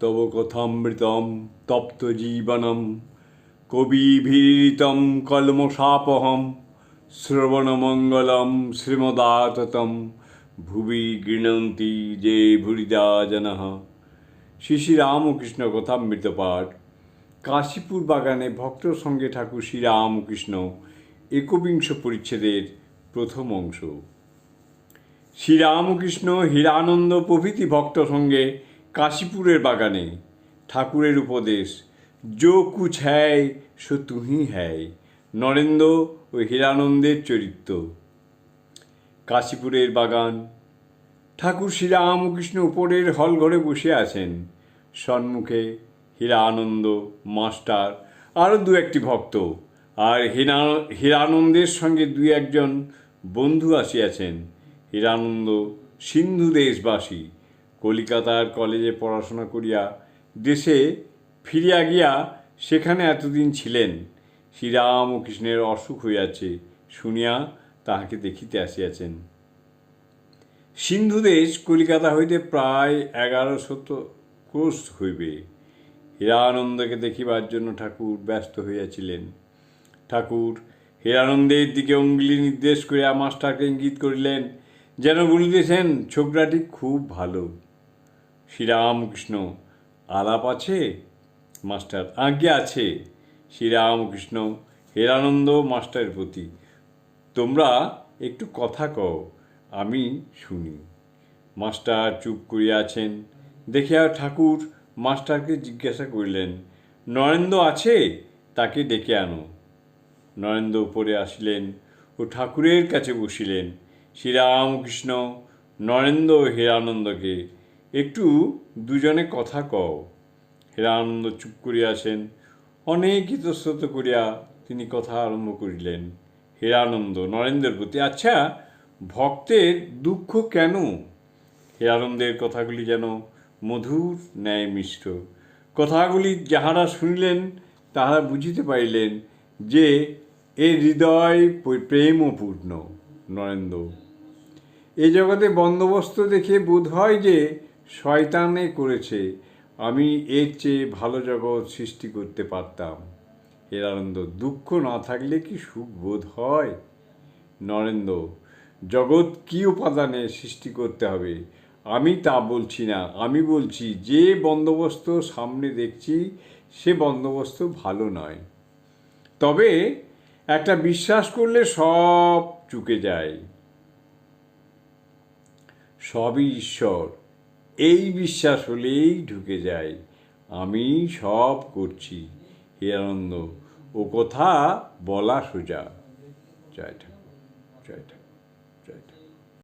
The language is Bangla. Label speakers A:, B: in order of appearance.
A: তব কথামৃতম তপ্ত জীবনম। কবিভীতম কলমশাপহম শ্রবণমঙ্গলম শ্রীমদাততম। ভুবি গৃণন্তি যে ভুরিদা জনঃ শ্রী শ্রী রামকৃষ্ণ কথামৃত পাঠ কাশীপুর বাগানে ভক্ত সঙ্গে ঠাকুর শ্রী রামকৃষ্ণ একবিংশ পরিচ্ছেদের প্রথম অংশ। শ্রীরামকৃষ্ণ হীরানন্দ প্রভৃতি ভক্ত সঙ্গে কাশীপুরের বাগানে ঠাকুরের উপদেশ, যো কুছ হ্যায়, সো তুহি হ্যায় নরেন্দ্র ও হীরানন্দের চরিত্র। কাশীপুরের বাগান, ঠাকুর শ্রীরামকৃষ্ণ উপরের হল ঘরে বসে আছেন। সন্মুখে হীরানন্দ, মাস্টার, আরও দু একটি ভক্ত, আর হীরা, হীরানন্দের সঙ্গে দুই একজন বন্ধু আসিয়াছেন, হীরানন্দ সিন্ধু দেশবাসী। কলিকাতার কলেজে পড়াশোনা করিয়া দেশে ফিরিয়া গিয়া সেখানে এতদিন ছিলেন। শ্রীরাম ও কৃষ্ণের অসুখ হইয়াছে শুনিয়া তাহাকে দেখিতে আসিয়াছেন। সিন্ধু দেশ কলিকাতা হইতে প্রায় এগারো শত ক্রোশ হইবে। হীরানন্দকে দেখিবার জন্য ঠাকুর ব্যস্ত হইয়াছিলেন। ঠাকুর হীরানন্দের দিকে অঙ্গুলি নির্দেশ করিয়া মাস্টারকে ইঙ্গিত করিলেন, যেন বলিতেছেন ছোকরাটি খুব ভালো। শ্রীরামকৃষ্ণ, আলাপ আছে? মাস্টার, আজ্ঞে আছে। শ্রীরামকৃষ্ণ, হেরানন্দ মাস্টারের প্রতি। তোমরা একটু কথা কও, আমি শুনি। মাস্টার চুপ করিয়া আছেন দেখিয়া ঠাকুর মাস্টারকে জিজ্ঞাসা করিলেন, নরেন্দ্র আছে? তাকে ডেকে আনো। নরেন্দ্র উপরে আসিলেন ও ঠাকুরের কাছে বসিলেন। শ্রীরামকৃষ্ণ, নরেন্দ্র হীরানন্দকে একটু দুজনে কথা কও। হীরানন্দ চুপ করিয়া আছেন অনেক ইতস্তত করিয়া তিনি কথা আরম্ভ করিলেন। হীরানন্দ নরেন্দ্রের প্রতি আচ্ছা ভক্তের দুঃখ কেন? হীরানন্দের কথাগুলি যেন মধুর ন্যায় মিষ্ট কথাগুলি যাহারা শুনিলেন, তাহারা বুঝিতে পারিলেন যে এ হৃদয় প্রেমপূর্ণ, নরেন্দ্র। এ জগতে বন্দোবস্ত দেখে বোধ হয় যে শয়তানে করেছে, আমি এর চেয়ে ভালো জগৎ সৃষ্টি করতে পারতাম। এর আনন্দ দুঃখ না থাকলে কি সুখ বোধ হয়? নরেন্দ্র, জগৎ কি উপাদানে সৃষ্টি করতে হবে? আমি তা বলছি না। আমি বলছি, যে বন্দোবস্ত সামনে দেখছি, সে বন্দোবস্ত ভালো নয়। তবে একটা বিশ্বাস করলে সব চুকে যায়। সবই ঈশ্বর। এই বিশ্বাস হলেই ঢুকে যায়। আমি সব করছি। হে আনন্দ, ও কথা বলা সোজা। জয় ঠাকুর জয় ঠাকুর।